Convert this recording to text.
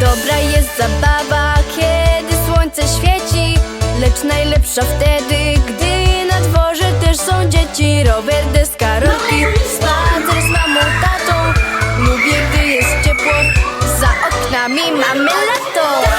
Dobra jest zabawa, kiedy słońce świeci Lecz najlepsza wtedy, gdy dzieci Rower, deska, spacer z mamą, tatą Lubię, gdy jest ciepło, za oknami mamy lato